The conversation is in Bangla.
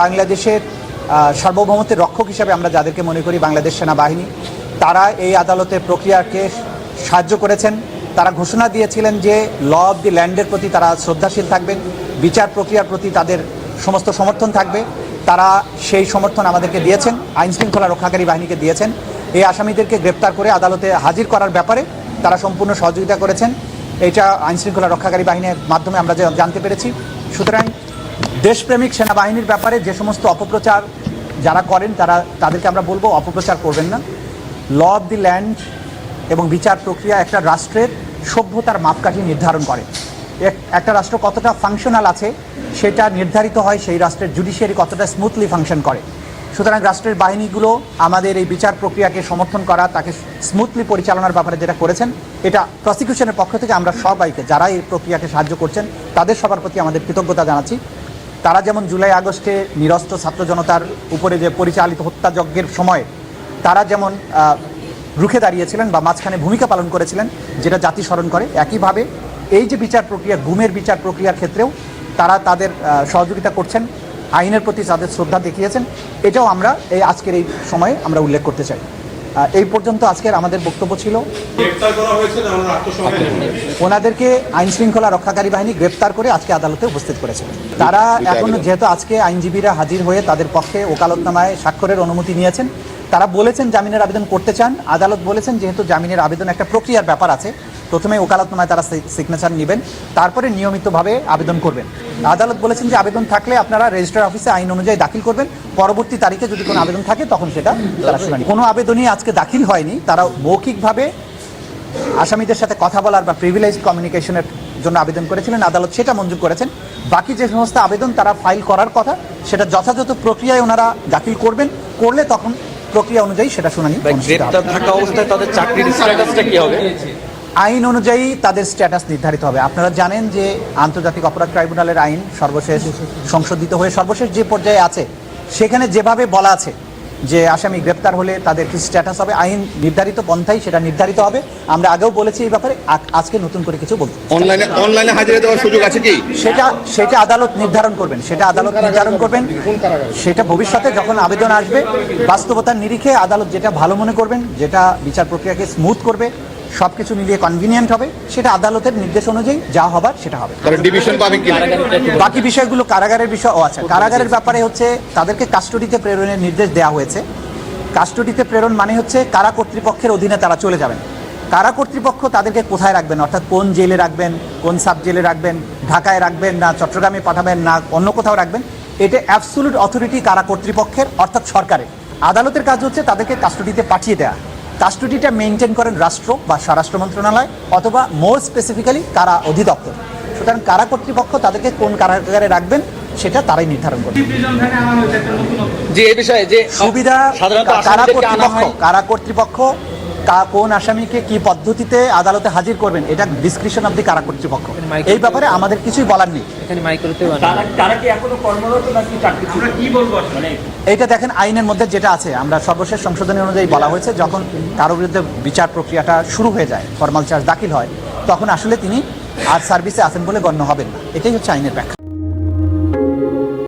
বাংলাদেশের সার্বভৌমত্বের রক্ষক হিসাবে আমরা যাদেরকে মনে করি বাংলাদেশ সেনাবাহিনী, তারা এই আদালতের প্রক্রিয়াকে সাহায্য করেছেন। তারা ঘোষণা দিয়েছিলেন যে, ল অব দি ল্যান্ডের প্রতি তারা শ্রদ্ধাশীল থাকবেন, বিচার প্রক্রিয়ার প্রতি তাদের সমস্ত সমর্থন থাকবে। তারা সেই সমর্থন আমাদেরকে দিয়েছেন, আইন শৃঙ্খলা রক্ষাকারী বাহিনীকে দিয়েছেন। এই আসামিদেরকে গ্রেপ্তার করে আদালতে হাজির করার ব্যাপারে তারা সম্পূর্ণ সহযোগিতা করেছেন। এটা আইন শৃঙ্খলা রক্ষাকারী বাহিনীর মাধ্যমে আমরা জানতে পেরেছি। সুতরাং দেশপ্রেমিক সেনাবাহিনীর ব্যাপারে যে সমস্ত অপপ্রচার যারা করেন, তারা, তাদেরকে আমরা বলব অপপ্রচার করবেন না। ল অব দি ল্যান্ড এবং বিচার প্রক্রিয়া একটা রাষ্ট্রের সভ্যতার মাপকাঠি নির্ধারণ করে। এক- একটা রাষ্ট্র কতটা ফাংশনাল আছে, সেটা নির্ধারিত হয় সেই রাষ্ট্রের জুডিশিয়ারি কতটা স্মুথলি ফাংশন করে। সুতরাং রাষ্ট্রের বাহিনীগুলো আমাদের এই বিচার প্রক্রিয়াকে সমর্থন করা, তাকে স্মুথলি পরিচালনার ব্যাপারে যেটা করেছেন, এটা প্রসিকিউশনের পক্ষ থেকে আমরা সবাইকে, যারা এই প্রক্রিয়াকে সাহায্য করছেন, তাদের সবার প্রতি আমাদের কৃতজ্ঞতা জানাচ্ছি। তারা যেমন জুলাই আগস্টে নিরস্ত্র ছাত্র জনতার উপরে যে পরিচালিত হত্যাযজ্ঞের সময়, তারা যেমন রুখে দাঁড়িয়েছিলেন বা মাঝখানে ভূমিকা পালন করেছিলেন, যেটা জাতি স্মরণ করে, একইভাবে এই যে বিচার প্রক্রিয়া, গুমের বিচার প্রক্রিয়ার ক্ষেত্রেও তারা তাদের সহযোগিতা করছেন, আইনের প্রতি তাদের শ্রদ্ধা দেখিয়েছেন। এটাও আমরা এই আজকের এই সময়ে আমরা উল্লেখ করতে চাই। এই পর্যন্ত আজকের আমাদের বক্তব্য ছিল। ওনাদেরকে আইন শৃঙ্খলা রক্ষাকারী বাহিনী গ্রেপ্তার করে আজকে আদালতে উপস্থিত করেছে। তারা এখন যেহেতু আজকে আইনজীবীরা হাজির হয়ে তাদের পক্ষে ওকালতনামায় স্বাক্ষরের অনুমতি নিয়েছেন তারা বলেছেন জামিনের আবেদন করতে চান। আদালত বলেছেন যেহেতু জামিনের আবেদন একটা প্রক্রিয়ার ব্যাপার আছে প্রথমে ওকালতনামায় তারা সিগনেচার নেবেন তারপরে নিয়মিতভাবে আবেদন করবেন। আদালত বলেছেন যে আবেদন থাকলে আপনারা রেজিস্টার অফিসে আইন অনুযায়ী দাখিল করবেন পরবর্তী তারিখে যদি কোনো আবেদন থাকে তখন সেটা তারা শুনানি। কোনো আবেদনই আজকে দাখিল হয়নি তারা মৌখিকভাবে আসামিদের সাথে কথা বলার বা প্রিভিলেজ কমিউনিকেশনের জন্য আবেদন করেছিলেন আদালত সেটা মঞ্জুর করেছেন। বাকি যে সমস্ত আবেদন তারা ফাইল করার কথা সেটা যথাযথ প্রক্রিয়ায় ওনারা দাখিল করবেন করলে তখন প্রক্রিয়া অনুযায়ী সেটা শুনানি গ্রেপ্তার থাকা অবস্থায় তাদের চাকরির স্ট্যাটাসটা কি হবে? আইন অনুযায়ী তাদের স্ট্যাটাস নির্ধারিত হবে। আপনারা জানেন যে আন্তর্জাতিক অপরাধ ট্রাইব্যুনালের আইন সর্বশেষ সংশোধিত হয়ে সর্বশেষ যে পর্যায়ে আছে সেখানে যেভাবে বলা আছে যে আসামি গ্রেপ্তার হলে তাদের কি স্ট্যাটাস হবে আইন নির্ধারিত পন্থাই সেটা নির্ধারিত হবে আমরা আগেও বলেছি এই ব্যাপারে আজকে নতুন করে কিছু বলব। অনলাইনে অনলাইনে হাজিরা দেওয়ার সুযোগ আছে কি? সেটা সেটা আদালত নির্ধারণ করবেন সেটা আদালত নির্ধারণ করবেন। সেটা ভবিষ্যতে যখন আবেদন আসবে বাস্তবতার নিরিখে আদালত যেটা ভালো মনে করবেন যেটা বিচার প্রক্রিয়াকে স্মুথ করবে সবকিছু মিলিয়ে কনভিনিয়েন্ট হবে সেটা আদালতের নির্দেশ অনুযায়ী যা হবার সেটা হবে? বাকি বিষয়গুলো কারাগারের বিষয় ও আচ্ছা কারাগারের ব্যাপারে হচ্ছে তাদেরকে কাস্টডিতে প্রেরণের নির্দেশ দেওয়া হয়েছে। কাস্টডিতে প্রেরণ মানে হচ্ছে কারা কর্তৃপক্ষের অধীনে তারা চলে যাবেন। কারা কর্তৃপক্ষ তাদেরকে কোথায় রাখবেন? অর্থাৎ কোন জেলে রাখবেন কোন সাব জেলে রাখবেন ঢাকায় রাখবেন না চট্টগ্রামে পাঠাবেন না অন্য কোথাও রাখবেন? এটা অ্যাবসুলুট অথরিটি কারা কর্তৃপক্ষের অর্থাৎ সরকারের। আদালতের কাজ হচ্ছে তাদেরকে কাস্টডিতে পাঠিয়ে দেওয়া কাস্টডিটা মেনটেন করেন রাষ্ট্র বা স্বরাষ্ট্র মন্ত্রণালয় অথবা মোর স্পেসিফিক্যালি কারা অধিদপ্তর। সুতরাং কারা কর্তৃপক্ষ তাদেরকে কোন কারাগারে রাখবেন সেটা তারাই নির্ধারণ করবে। যে বিষয়ে যে সুবিধা সাধারণত কারা কর্তৃপক্ষ কারা কর্তৃপক্ষ কা- কোন আসামিকে কি পদ্ধতিতে আদালতে হাজির করবেন এটা ডিসক্রিপশন অব দি কারা কর্তৃপক্ষ। এই ব্যাপারে আমাদের কিছুই বলার নেই। আমরা কি বলব আসলে? এইটা দেখেন আইনের মধ্যে যেটা আছে আমরা সর্বশেষ সংশোধনী অনুযায়ী বলা হয়েছে যখন কারও বিরুদ্ধে বিচার প্রক্রিয়াটা শুরু হয়ে যায় ফর্মাল চার্জ দাখিল হয় তখন আসলে তিনি আর সার্ভিসে আছেন বলে গণ্য হবেন না। এটাই হচ্ছে আইনের ব্যাখ্যা।